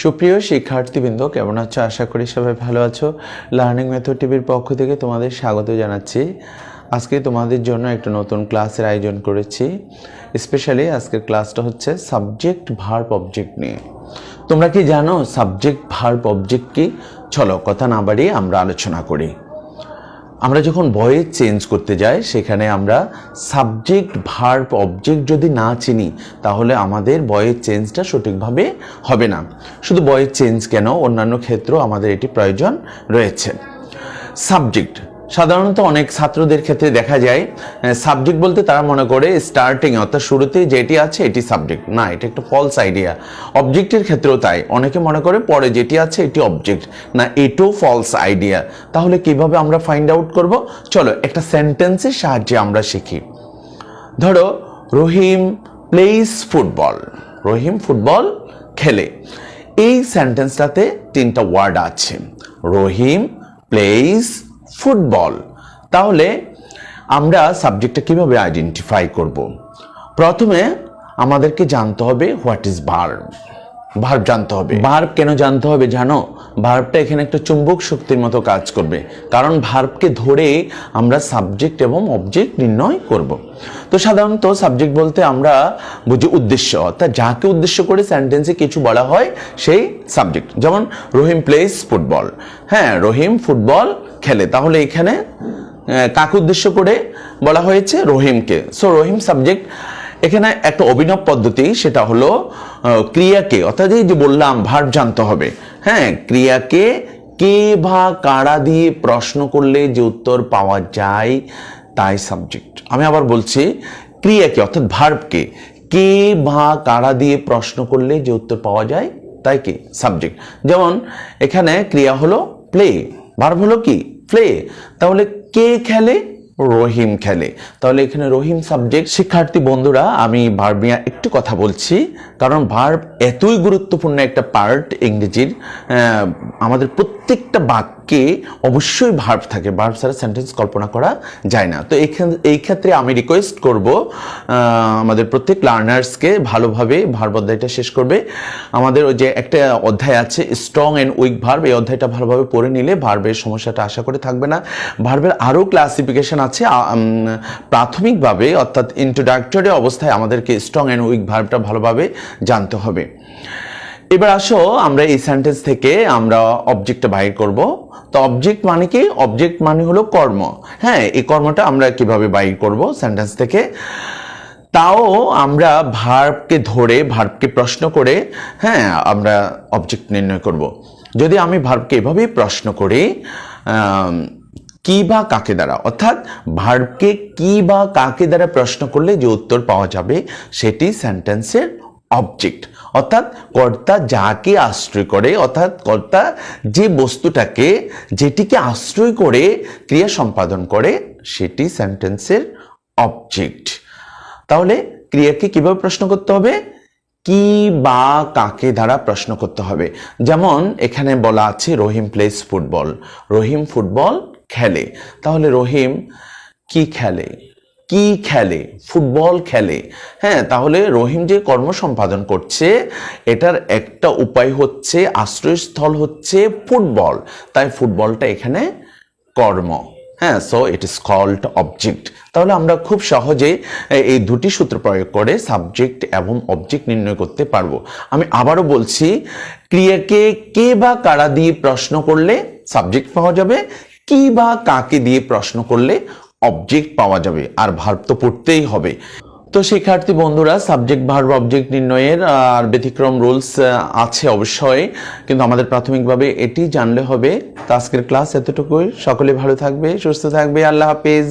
সুপ্রিয় শিক্ষার্থীবৃন্দ, কেমন আছো? আশা করি সবাই ভালো আছো। লার্নিং মেথড টিভির পক্ষ থেকে তোমাদের স্বাগত জানাচ্ছি। আজকে তোমাদের জন্য একটা নতুন ক্লাসের আয়োজন করেছি। স্পেশালি আজকের ক্লাসটা হচ্ছে সাবজেক্ট ভার্ব অবজেক্ট নিয়ে। তোমরা কি জানো সাবজেক্ট ভার্ব অবজেক্ট কি? চলো কথা না বাড়িয়ে আমরা আলোচনা করি। আমরা যখন ভয়েস চেঞ্জ করতে যাই, সেখানে আমরা সাবজেক্ট ভার্ব অবজেক্ট যদি না চিনি, তাহলে আমাদের ভয়েস চেঞ্জটা সঠিকভাবে হবে না। শুধু ভয়েস চেঞ্জ কেন? অন্যান্য ক্ষেত্রেও আমাদের এটি প্রয়োজন রয়েছে। সাবজেক্ট সাধারণত অনেক ছাত্রদের ক্ষেত্রে দেখা যায় সাবজেক্ট বলতে তারা মনে করে স্টার্টিং অর্থাৎ শুরুতে যেটি আছে এটি সাবজেক্ট না, এটা একটা ফলস আইডিয়া অবজেক্টের ক্ষেত্রেও তাই। অনেকে মনে করে পরে যেটি আছে এটি অবজেক্ট না, এটাও ফলস আইডিয়া তাহলে কীভাবে আমরা ফাইন্ড আউট করব? চলো, একটা সেন্টেন্সের সাহায্যে আমরা শিখি। ধরো, Rahim plays football Rahim football খেলে। এই সেন্টেন্সটাতে তিনটা ওয়ার্ড আছে। Rahim plays football. তাহলে আমরা সাবজেক্টটা কীভাবে আইডেন্টিফাই করব? প্রথমে আমাদেরকে জানতে হবে হোয়াট ইজ ভার্ব ভার্ব জানতে হবে। ভার্ব কেন জানতে হবে জানো? ভার্বটা এখানে একটা চুম্বক শক্তির মতো কাজ করবে। কারণ ভার্বকে ধরে আমরা সাবজেক্ট এবং অবজেক্ট নির্ণয় করব। তো সাধারণত সাবজেক্ট বলতে আমরা বুঝি উদ্দেশ্য। অর্থাৎ যাকে উদ্দেশ্য করে সেন্টেন্সে কিছু বলা হয়, সেই সাবজেক্ট। যেমন রহিম প্লেস ফুটবল হ্যাঁ রহিম ফুটবল খেলে। তাহলে এখানে কাকে উদ্দেশ্য করে বলা হয়েছে? রহিমকে। সো রহিম সাবজেক্ট এখানে একটা অভিনব পদ্ধতি, সেটা হলো ক্রিয়াকে, অর্থাৎ এই যে বললাম ভার্ব জানতে হবে। হ্যাঁ ক্রিয়াকে কে বা কারা দিয়ে প্রশ্ন করলে যে উত্তর পাওয়া যায়, তাই সাবজেক্ট আমি আবার বলছি, ক্রিয়াকে, অর্থাৎ ভার্বকে কে বা কারা দিয়ে প্রশ্ন করলে যে উত্তর পাওয়া যায়, তাই কি? সাবজেক্ট যেমন, এখানে ক্রিয়া হলো প্লে ভার্ব হলো কি? প্লে তাহলে কে খেলে? রহিম খেলে। তাহলে এখানে রহিম সাবজেক্ট শিক্ষার্থী বন্ধুরা, আমি ভার্ব নিয়ে একটু কথা বলছি। কারণ ভার্ব এতই গুরুত্বপূর্ণ একটা পার্ট ইংরেজির আমাদের প্রত্যেকটা বাক্যে অবশ্যই ভার্ব থাকে ভার্ব ছাড়া সেন্টেন্স কল্পনা করা যায় না। তো এই ক্ষেত্রে আমি রিকোয়েস্ট করব আমাদের প্রত্যেক লার্নার্সকে ভালোভাবে ভার্ব অধ্যায়টা শেষ করবে। আমাদের ওই যে একটা অধ্যায় আছে স্ট্রং অ্যান্ড উইক ভার্ব এই অধ্যায়টা ভালোভাবে পড়ে নিলে ভার্বের সমস্যাটা আশা করে থাকবে না। ভার্বের আরও ক্লাসিফিকেশন আছে প্রাথমিকভাবে, অর্থাৎ ইন্ট্রোডাক্টরি অবস্থায় আমাদেরকে স্ট্রং অ্যান্ড উইক ভার্বটা ভালোভাবে জানতে হবে। এবার আসো, আমরা এই সেন্টেন্স থেকে আমরা অবজেক্টটা বাইর করব। তো অবজেক্ট মানে কি? অবজেক্ট মানে হলো কর্ম। হ্যাঁ এই কর্মটা আমরা কীভাবে বাইর করব সেন্টেন্স থেকে? তাও আমরা ভার্বকে ধরে ভার্বকে প্রশ্ন করে হ্যাঁ আমরা অবজেক্ট নির্ণয় করব। যদি আমি ভার্বকে এভাবেই প্রশ্ন করি কি বা কাকে দ্বারা? অর্থাৎ ভার্বকে কি বা কাকে দ্বারা প্রশ্ন করলে যে উত্তর পাওয়া যাবে, সেটি সেন্টেন্সের অবজেক্ট অর্থাৎ কর্তা যাকে আশ্রয় করে, অর্থাৎ কর্তা যে বস্তুটাকে, যেটিকে আশ্রয় করে ক্রিয়া সম্পাদন করে, সেটি সেন্টেন্সের অবজেক্ট। তাহলে ক্রিয়াকে কীভাবে প্রশ্ন করতে হবে? কি বা কাকে দ্বারা প্রশ্ন করতে হবে? যেমন এখানে বলা আছে Rahim plays football Rahim football খেলে। তাহলে রহিম কি খেলে? কি খেলে? ফুটবল খেলে। হ্যাঁ তাহলে রহিম যে কর্ম সম্পাদন করছে, এটার একটা উপায় হচ্ছে, আশ্রয়স্থল হচ্ছে ফুটবল। তাই ফুটবলটা এখানে কর্ম। হ্যাঁ so it is called object তাহলে আমরা খুব সহজে এই দুটি সূত্র প্রয়োগ করে সাবজেক্ট এবং অবজেক্ট নির্ণয় করতে পারব। আমি আবারও বলছি, ক্রিয়াকে কে বা কারা দিয়ে প্রশ্ন করলে সাবজেক্ট পাওয়া যাবে, কি বা কাকে দিয়ে প্রশ্ন করলে অবজেক্ট পাওয়া যাবে, আর ভার তো পড়তেই হবে। তো শিক্ষার্থী বন্ধুরা সাবজেক্ট ভার্ব অবজেক্ট নির্ণয়ের আর ব্যতিক্রম রুলস আছে অবশ্যই। কিন্তু আমাদের প্রাথমিকভাবে এটি জানলে হবে। তো আজকের ক্লাস এতটুকুই। সকলে ভালো থাকবে, সুস্থ থাকবে। আল্লাহ হাফেজ।